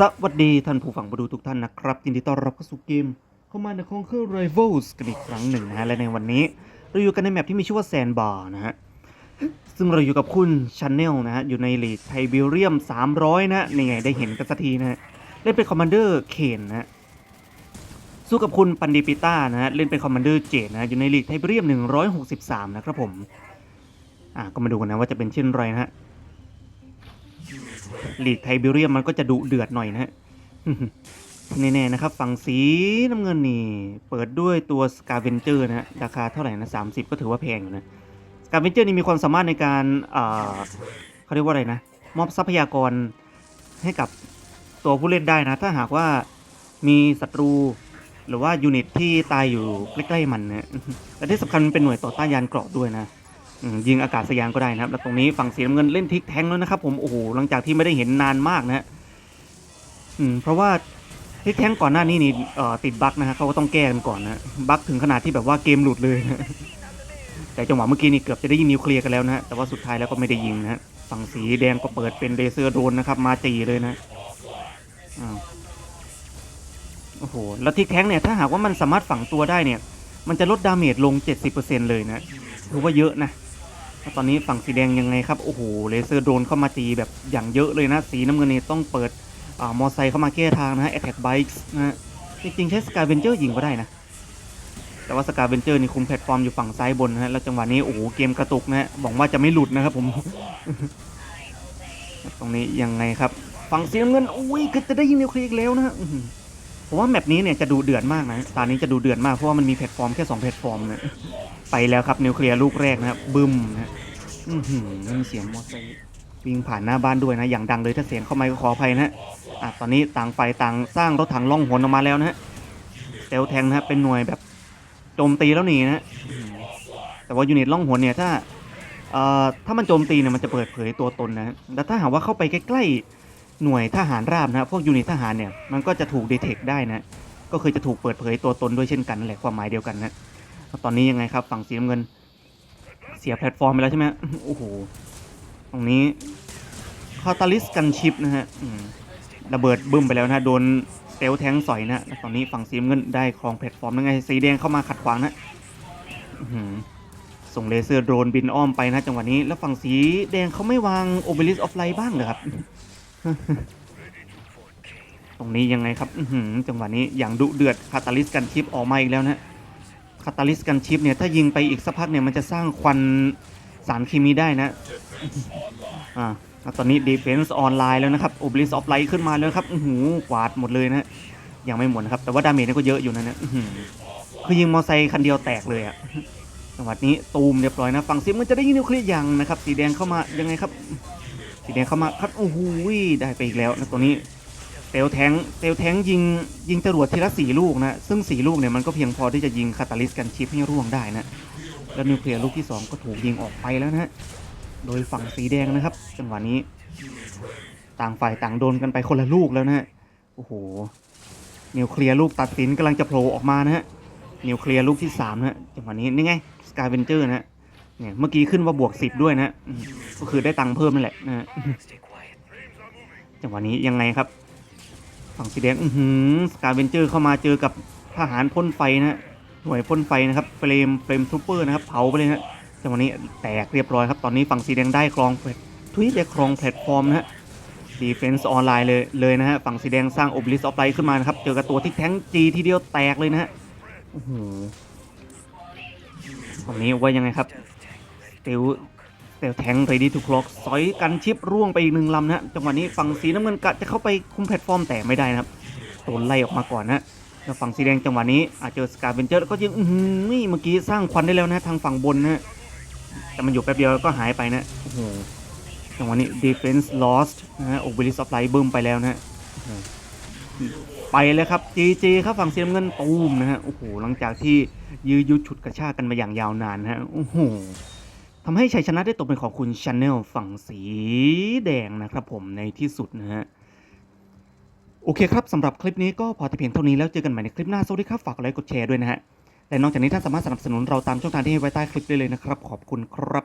สวัสดีท่านผู้ฟังมาดูทุกท่านนะครับยินดีต้อนรับเข้าสู่เกม เข้ามาในของเครื่อง Rivals กันอีกครั้งหนึ่งนะฮะ และในวันนี้ เราอยู่กันในแมปที่มีชื่อว่าแซนบาร์นะฮะ ซึ่งเราอยู่กับคุณช n น e l นะฮะ อยู่ในลีกไทเบเรียม 300 นะนี่ไงได้เห็นกันสักทีนะฮะ เล่นเป็นคอมมานเดอร์เคนนะฮะ สู้กับคุณปันดิปิต้านะฮะ เล่นเป็นคอมมานเดอร์เจดนะฮะอยู่ในลีกไทเบเรียม 163 นะครับผม อะก็มาดูกันนะว่าจะเป็นเช่นไรนะฮะ ลีกไทเบเรียมมันก็จะดุเดือดหน่อยนะฮะแน่ๆนะครับ ฝั่งสีน้ำเงินนี่ เปิดด้วยตัวสกาเวนเจอร์นะฮะราคาเท่าไหร่นะ30ก็ถือว่าแพงอยู่นะสกาเวนเจอร์นี่มีความสามารถในการเขาเรียกว่าอะไรนะ มอบทรัพยากรให้กับตัวผู้เล่นได้นะ ถ้าหากว่ามีศัตรูหรือว่ายูนิตที่ตายอยู่ใกล้ๆมันนะและที่สำคัญมันเป็นหน่วยต่อต้านยานเกราะด้วยนะ ยิงอากาศยานก็ได้นะครับ แล้วตรงนี้ฝั่งสีน้ำเงินเล่นทิกแทงแล้วนะครับ ผมโอ้โหหลังจากที่ไม่ได้เห็นนานมากนะฮะเพราะว่าทิกแทงก่อนหน้านี้นี่ติดบั๊กนะฮะเขาก็ต้องแก้กันก่อนนะบั๊กถึงขนาดที่แบบว่าเกมหลุดเลยนะแต่จังหวะเมื่อกี้นี่เกือบจะได้ยิงนิวเคลียร์กันแล้วนะฮะแต่ว่าสุดท้ายแล้วก็ไม่ได้ยิงนะฮะฝั่งสีแดงก็เปิดเป็นเลเซอร์โดนนะครับ มาจีเลยนะอ้าวโอ้โหแล้วทิกแทงเนี่ยถ้าหากว่ามันสามารถฝังตัวได้เนี่ย มันจะลดดาเมจลง 70%เลยนะถือว่าเยอะนะ ตอนนี้ฝั่งสีแดงยังไงครับ โอ้โห เลเซอร์โดนเข้ามาตีแบบอย่างเยอะเลยนะ สีน้ำเงินนี่ต้องเปิดอ่ามอไซค์เข้ามาแก้ทางนะฮะ Attack Bikes นะฮะ จริงๆ ใช้สกาเวนเจอร์ยิงก็ได้นะ แต่ว่าสกาเวนเจอร์นี่คุมแพลตฟอร์มอยู่ฝั่งซ้ายบนนะฮะ แล้วจังหวะนี้ โอ้โห เกมกระตุกนะฮะหวังว่าจะไม่หลุดนะครับผม ตรงนี้ยังไงครับ ฝั่งสีน้ำเงินอุ้ยก็จะได้ยิงนิวเคลียร์อีกแล้วนะฮะ ผมว่าแมปนี้เนี่ยจะดูเดือดมากนะตอนนี้จะดูเดือดมากเพราะว่ามันมีแพลตฟอร์มแค่สองแพลตฟอร์มนะไปแล้วครับนิวเคลียร์ลูกแรกนะครับบึ้มนะอือหือมีเสียงมอเตอร์วิ่งผ่านหน้าบ้านด้วยนะอย่างดังเลยถ้าเสียงเข้ามาก็ขออภัยนะฮะอะตอนนี้ต่างฝ่ายต่างสร้างรถถังล่องหนออกมาแล้วนะฮะเซลแทงนะฮะเป็นหน่วยแบบโจมตีแล้วหนีนะฮะแต่ว่ายูนิตล่องหนเนี่ยถ้าเอ่อถ้ามันโจมตีเนี่ยมันจะเปิดเผยตัวตนนะฮะแต่ถ้าหากว่าเข้าไปใกล้ๆ หน่วยทหารราบนะพวกยูนิตทหารเนี่ยมันก็จะถูกดีเทคได้นะก็คือจะถูกเปิดเผยตัวตนด้วยเช่นกันนั่นแหละความหมายเดียวกันนะตอนนี้ยังไงครับฝั่งสีน้ำเงิน เสียแพลตฟอร์มไปแล้วใช่ไหมโอ้โหตรงนี้คาตาลิสกันชิปนะฮะระเบิดบึ้มไปแล้วนะโดนเซลลแทงสอยนะตอนนี้ฝั่งสีน้ำเงินได้ครองแพลตฟอร์มยังไงสีแดงเข้ามาขัดขวางนะส่งเลเซอร์โดรนบินอ้อมไปนะจังหวะนี้ แล้วฝั่งสีแดงเขาไม่วางโอเบลิสออฟไลท์บ้างเหรอครับ ตรงนี้ยังไงครับอืจังหวะนี้อย่างดุเดือดคาตาลิสกันชิปออกมาอีกแล้วนะคาตาลิสกันชิปเนี่ยถ้ายิงไปอีกสักพักเนี่ยมันจะสร้างควันสารเคมีได้นะอ่าตอนนี้ Defense ออนไลน์แล้วนะครับ Obelisk of Light ขึ้นมาแล้วครับอื้อหือกวาดหมดเลยนะยังไม่หมดครับ แต่ว่าดาเมจนี่ก็เยอะอยู่นะเนี่ยคือยิงมอไซค์คันเดียวแตกเลยอะจังหวะนี้ตูมเรียบร้อยนะ ฝั่งซิมมันจะได้ยิงนิวเคลียร์ยังนะครับ สีแดงเข้ามายังไงครับ สีแดงเข้ามาครับโอ้โหได้ไปอีกแล้วนะตัวนี้เตลแทงเตลแทงยิงยิงจรวดทีละสี่ลูกนะ ซึ่งสี่ลูกเนี่ยมันก็เพียงพอที่จะยิงคาตาลิสกันชิปให้ร่วงได้นะแล้วนิวเคลียร์ลูกที่ 2 ก็ถูกยิงออกไปแล้วนะฮะโดยฝั่งสีแดงนะครับจังหวะนี้ ต่างฝ่ายต่างโดนกันไปคนละลูกแล้วนะฮะโอ้โหนิวเคลียร์ลูกตัดสินกำลังจะโผล่ออกมานะฮะนิวเคลียร์ลูกที่3นะฮะจังหวะนี้นี่ไงสกายเวนเจอร์นะฮะ เนี่ยเมื่อกี้ขึ้นว่าบวก10ด้วยนะก็คือได้ตังค์เพิ่มนั่นแหละนะจังหวะนี้ยังไงครับ ฝั่งสีแดงอือหือสกาเวนเจอร์เข้ามาเจอกับทหารพ่นไฟนะฮะหน่วยพ่นไฟนะครับเฟรมเฟรมซูเปอร์นะครับเผาไปเลยนะจังหวะนี้แตกเรียบร้อยครับ ตอนนี้ฝั่งสีแดงได้ครองแพลตทุยได้ครองแพลตฟอร์มนะฮะดีเฟนส์ออนไลน์เลยเลยนะฮะฝั่งสีแดงสร้างโอบลิสออฟไลท์ขึ้นมานะครับ เจอกับตัวที่แท้งจีทีเดียวแตกเลยนะฮะโอ้โหตรงนี้ว่ายังไงครับ เตลเตลแทงเรดี้ทูคล็อกสอยกันชิปร่วงไปอีกหนึ่งลำนะฮะจังหวะนี้ฝั่งสีน้ำเงินกะจะเข้าไปคุมแพลตฟอร์มแต่ไม่ได้นะครับโดนไล่ออกมาก่อนนะแล้วฝั่งสีแดงจังหวะนี้อาจเจอสกาเวนเจอร์แล้วก็ยิงอืนี่เมื่อกี้สร้างควันได้แล้วนะทางฝั่งบนนะแต่มันอยู่แป๊บเดียวแล้วก็หายไปนะโอ้โหจังหวะนี้ defense lost นะฮะ Obelisk of Light บึ้มไปแล้วนะฮะไปเลยครับ GG ครับฝั่งสีน้ำเงินตูมนะฮะโอ้โหหลังจากที่ยื้อยุดฉุดกระชากกันมาอย่างยาวนานนะฮะโอ้โห ทำให้ชัยชนะได้ตกเป็นของคุณชาแนลฝั่งสีแดงนะครับผมในที่สุดนะฮะโอเคครับสำหรับคลิปนี้ก็พอแต่เพียงเท่านี้แล้วเจอกันใหม่ในคลิปหน้าสวัสดีครับฝากกดไลค์กดแชร์ด้วยนะฮะและนอกจากนี้ท่านสามารถสนับสนุนเราตามช่องทางที่ให้ไว้ใต้คลิปได้เลยนะครับ ขอบคุณครับ